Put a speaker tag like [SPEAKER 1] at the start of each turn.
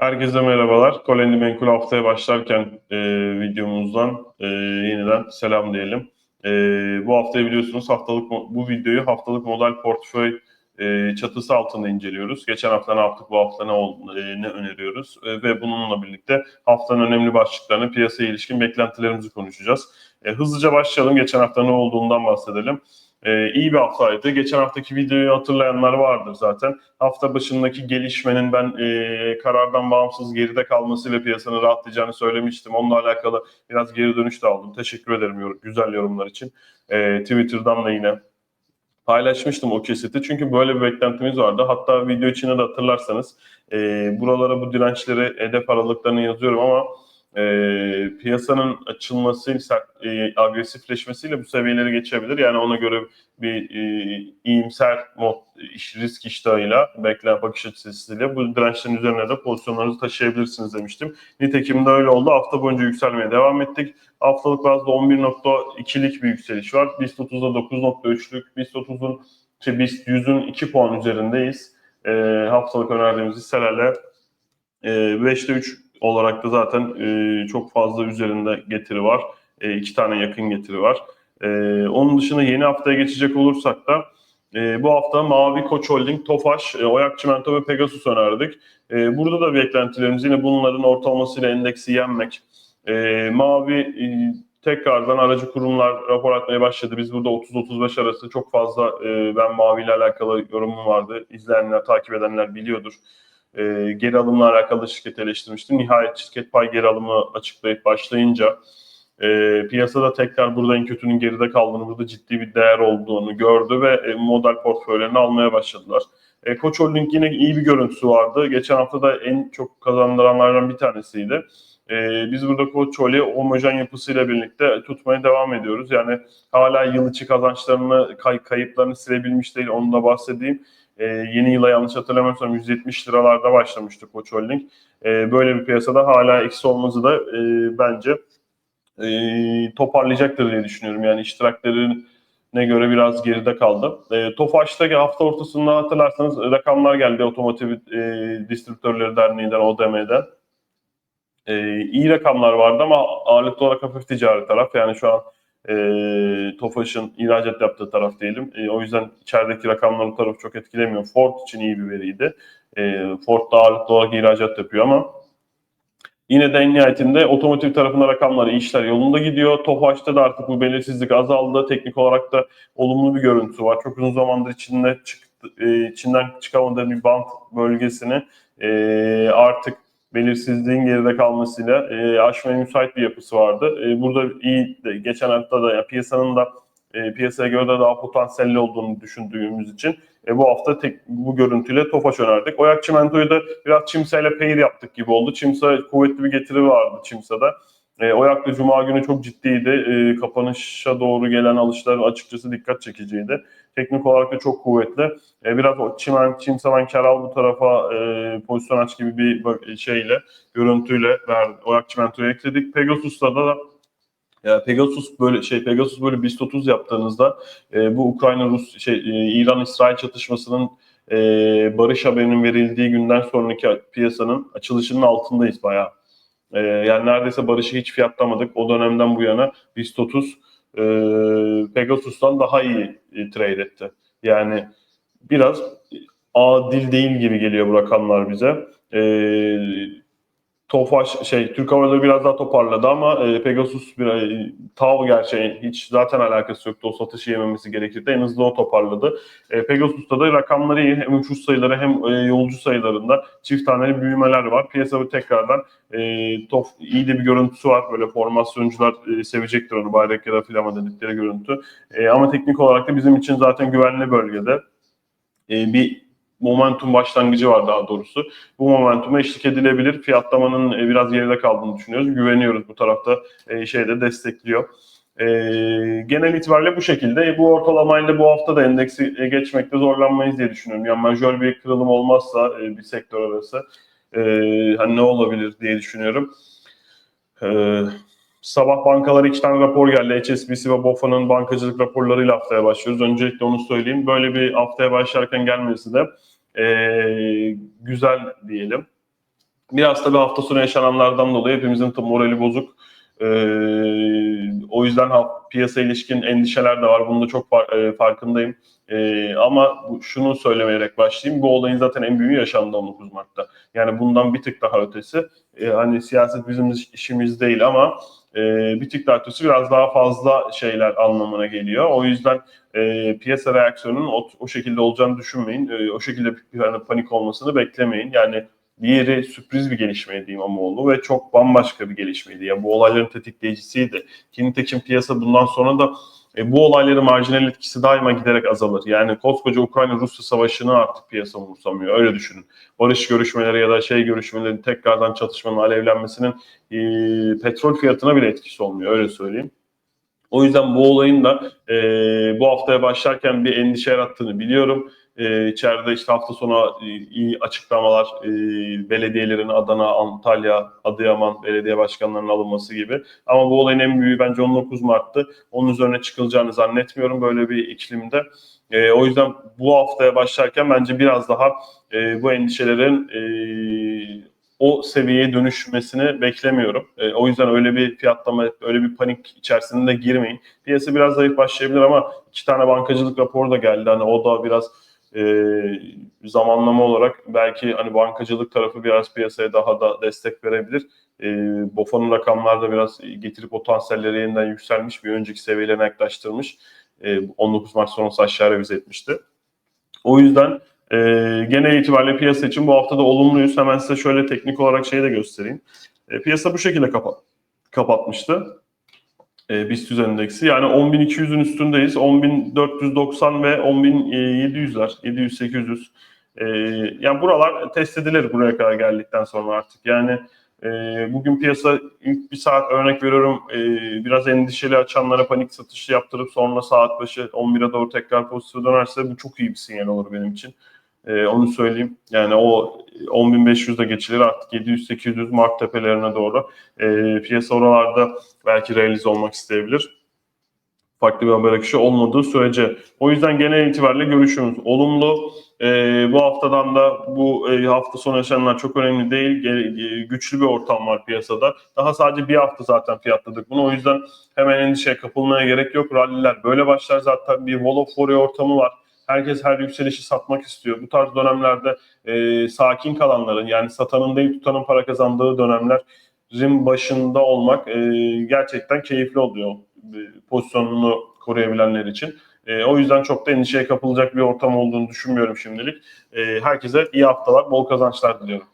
[SPEAKER 1] Herkese merhabalar. Kolendi Menkul haftaya başlarken e, videomuzdan e, yeniden selam diyelim. E, bu haftayı biliyorsunuz haftalık bu videoyu haftalık model portföy e, çatısı altında inceliyoruz. Geçen hafta ne yaptık, bu hafta ne, e, ne öneriyoruz e, ve bununla birlikte haftanın önemli başlıklarını, piyasaya ilişkin beklentilerimizi konuşacağız. E, hızlıca başlayalım. Geçen hafta ne olduğundan bahsedelim. E, iyi bir haftaydı. Geçen haftaki videoyu hatırlayanlar vardır zaten hafta başındaki gelişmenin ben e, karardan bağımsız geride kalmasıyla piyasanın rahatlayacağını söylemiştim. Onunla alakalı biraz geri dönüş de aldım. Teşekkür ederim yorum, güzel yorumlar için. E, Twitter'dan da yine paylaşmıştım o kesiti. Çünkü böyle bir beklentimiz vardı. Hatta video içinde de hatırlarsanız e, buralara bu dirençleri hedef aralıklarını yazıyorum ama e, piyasanın açılması, sert- e, agresifleşmesiyle bu seviyeleri geçebilir. Yani ona göre bir e, iyimser mod, iş, risk iştahıyla, beklen bakış açısıyla bu dirençlerin üzerine de pozisyonlarınızı taşıyabilirsiniz demiştim. Nitekim de öyle oldu. Hafta boyunca yükselmeye devam ettik. Haftalık bazda 11.2'lik bir yükseliş var. BIST 30'da 9.3'lük, BIST 30'un, şey BIST 100'ün 2 puan üzerindeyiz. E, haftalık önerdiğimiz hisselerle e, 5'te 3 olarak da zaten e, çok fazla üzerinde getiri var. E, iki tane yakın getiri var. E, onun dışında yeni haftaya geçecek olursak da e, bu hafta Mavi, Koç Holding, Tofaş, e, Oyak Çimento ve Pegasus önerdik. E, burada da beklentilerimiz yine bunların ortalamasıyla endeksi yenmek. E, Mavi e, tekrardan aracı kurumlar rapor atmaya başladı. Biz burada 30-35 arası çok fazla e, ben Mavi ile alakalı yorumum vardı. İzleyenler, takip edenler biliyordur. E, geri alımla alakalı şirket eleştirmiştim. Nihayet şirket pay geri alımı açıklayıp başlayınca e, piyasada tekrar burada en kötünün geride kaldığını, burada ciddi bir değer olduğunu gördü ve e, model portföylerini almaya başladılar. E, Koç Holding yine iyi bir görüntüsü vardı. Geçen hafta da en çok kazandıranlardan bir tanesiydi. E, biz burada Koç Holding'i homojen yapısıyla birlikte tutmaya devam ediyoruz. Yani hala yıl içi kazançlarını, kay- kayıplarını silebilmiş değil, onu da bahsedeyim. E, yeni yıla yanlış hatırlamıyorsam 170 liralarda başlamıştı Koç Holding. E, böyle bir piyasada hala eksi olması da e, bence e, toparlayacaktır diye düşünüyorum. Yani iştiraklerine göre biraz geride kaldı. E, Tofaş'taki hafta ortasında hatırlarsanız rakamlar geldi Otomotiv e, Distribütörleri Derneği'nden, ODM'den. E, iyi rakamlar vardı ama ağırlıklı olarak hafif ticari taraf. Yani şu an e, Tofaş'ın ihracat yaptığı taraf diyelim. E, o yüzden içerideki rakamlar o tarafı çok etkilemiyor. Ford için iyi bir veriydi. E, Ford da ağırlıklı olarak ihracat yapıyor ama Yine de en nihayetinde otomotiv tarafında rakamları, işler yolunda gidiyor. Tofaş'ta da artık bu belirsizlik azaldı. Teknik olarak da olumlu bir görüntüsü var. Çok uzun zamandır içinde çıktı, e, içinden çıkamadığı bir bant bölgesini e, artık belirsizliğin geride kalmasıyla e, aşmaya müsait bir yapısı vardı. E, burada iyi, geçen hafta da ya, piyasanın da e, piyasaya göre de daha potansiyelli olduğunu düşündüğümüz için e, bu hafta tek bu görüntüyle Tofaş önerdik. Oyak Çimento'yu da biraz Çimsa'yla peyir yaptık gibi oldu. Çimsa kuvvetli bir getiri vardı Çimsa'da. E, Oyak da Cuma günü çok ciddiydi. E, kapanışa doğru gelen alışlar açıkçası dikkat çekiciydi. Teknik olarak da çok kuvvetli. E, biraz o Çimen, Çimsa'dan kar al bu tarafa e, pozisyon aç gibi bir şeyle, görüntüyle verdi. Oyak Çimento'yu ekledik. Pegasus'ta da ya Pegasus böyle şey Pegasus böyle BIST 30 yaptığınızda e, bu Ukrayna Rus şey e, İran İsrail çatışmasının e, barış haberinin verildiği günden sonraki piyasanın açılışının altındayız bayağı. E, yani neredeyse barışı hiç fiyatlamadık. O dönemden bu yana BIST 30 e, Pegasus'tan daha iyi e, trade etti. Yani biraz adil değil gibi geliyor bu rakamlar bize. E, Tofaş şey Türk Hava Yolları biraz daha toparladı ama e, Pegasus bir e, TAV gerçeği hiç zaten alakası yoktu. O satışı yememesi gerekirdi. En hızlı o toparladı. E, Pegasus'ta da rakamları iyi. Hem uçuş sayıları hem e, yolcu sayılarında çift taneli büyümeler var. Piyasa tekrardan e, tof, iyi de bir görüntüsü var. Böyle formasyoncular e, sevecektir onu. Bayrak ya da filama dedikleri görüntü. E, ama teknik olarak da bizim için zaten güvenli bölgede. E, bir momentum başlangıcı var daha doğrusu. Bu momentuma eşlik edilebilir. Fiyatlamanın e, biraz geride kaldığını düşünüyoruz. Güveniyoruz bu tarafta e, şeyde destekliyor. E, genel itibariyle bu şekilde. Bu ortalamayla bu hafta da endeksi geçmekte zorlanmayız diye düşünüyorum. Yani majör bir kırılım olmazsa bir sektör arası hani ne olabilir diye düşünüyorum. E, sabah bankalara iki tane rapor geldi. HSBC ve BOFA'nın bankacılık raporlarıyla haftaya başlıyoruz. Öncelikle onu söyleyeyim. Böyle bir haftaya başlarken gelmesi de e, güzel diyelim. Biraz tabii hafta sonu yaşananlardan dolayı hepimizin morali bozuk. Ee, o yüzden piyasa ilişkin endişeler de var. Bunun da çok e, farkındayım. Ee, ama şunu söylemeyerek başlayayım. Bu olayın zaten en büyüğü yaşandı 19 Mart'ta. Yani bundan bir tık daha ötesi. E, hani siyaset bizim işimiz değil ama e, bir tık daha ötesi biraz daha fazla şeyler anlamına geliyor. O yüzden e, piyasa reaksiyonunun o, o şekilde olacağını düşünmeyin. E, o şekilde bir, hani panik olmasını beklemeyin. Yani diğeri sürpriz bir gelişmeydi İmamoğlu ve çok bambaşka bir gelişmeydi. Yani bu olayların tetikleyicisiydi. Ki nitekim piyasa bundan sonra da e, bu olayların marjinal etkisi daima giderek azalır. Yani koskoca Ukrayna-Rusya savaşını artık piyasa umursamıyor. Öyle düşünün. Barış görüşmeleri ya da şey görüşmeleri tekrardan çatışmanın alevlenmesinin e, petrol fiyatına bile etkisi olmuyor. Öyle söyleyeyim. O yüzden bu olayın da e, bu haftaya başlarken bir endişe yarattığını biliyorum. E, içeride işte hafta sonu e, iyi açıklamalar, e, belediyelerin Adana, Antalya, Adıyaman belediye başkanlarının alınması gibi. Ama bu olayın en büyüğü bence 19 Mart'tı. Onun üzerine çıkılacağını zannetmiyorum böyle bir iklimde. E, o yüzden bu haftaya başlarken bence biraz daha e, bu endişelerin e, o seviyeye dönüşmesini beklemiyorum. E, o yüzden öyle bir fiyatlama, öyle bir panik içerisinde girmeyin. Piyasa biraz zayıf başlayabilir ama iki tane bankacılık raporu da geldi. Hani o da biraz e, zamanlama olarak belki hani bankacılık tarafı biraz piyasaya daha da destek verebilir. E, BOFA'nın rakamları da biraz getiri potansiyelleri yeniden yükselmiş, bir önceki seviyelerine yaklaştırmış. E, 19 Mart sonrası aşağı revize etmişti. O yüzden e, genel itibariyle piyasa için bu hafta da olumluyuz. Hemen size şöyle teknik olarak şeyi de göstereyim. E, piyasa bu şekilde kapa kapatmıştı. E, BIST endeksi. Yani 10.200'ün üstündeyiz. 10.490 ve 10.700'ler. 700-800. E, yani buralar test edilir buraya kadar geldikten sonra artık. Yani e, bugün piyasa ilk bir saat örnek veriyorum e, biraz endişeli açanlara panik satışı yaptırıp sonra saat başı 11'e doğru tekrar pozitif dönerse bu çok iyi bir sinyal olur benim için. E, onu söyleyeyim. Yani o 10.500'de geçilir artık 700-800 Mart tepelerine doğru. E, piyasa oralarda belki realize olmak isteyebilir. Farklı bir haber akışı olmadığı sürece. O yüzden genel itibariyle görüşümüz olumlu. E, bu haftadan da bu e, hafta sonu yaşananlar çok önemli değil. Ge- güçlü bir ortam var piyasada. Daha sadece bir hafta zaten fiyatladık bunu. O yüzden hemen endişeye kapılmaya gerek yok. Ralliler böyle başlar zaten. Bir wall of worry ortamı var. Herkes her yükselişi satmak istiyor. Bu tarz dönemlerde e, sakin kalanların yani satanın değil tutanın para kazandığı dönemlerin başında olmak e, gerçekten keyifli oluyor e, pozisyonunu koruyabilenler için. E, o yüzden çok da endişeye kapılacak bir ortam olduğunu düşünmüyorum şimdilik. E, herkese iyi haftalar, bol kazançlar diliyorum.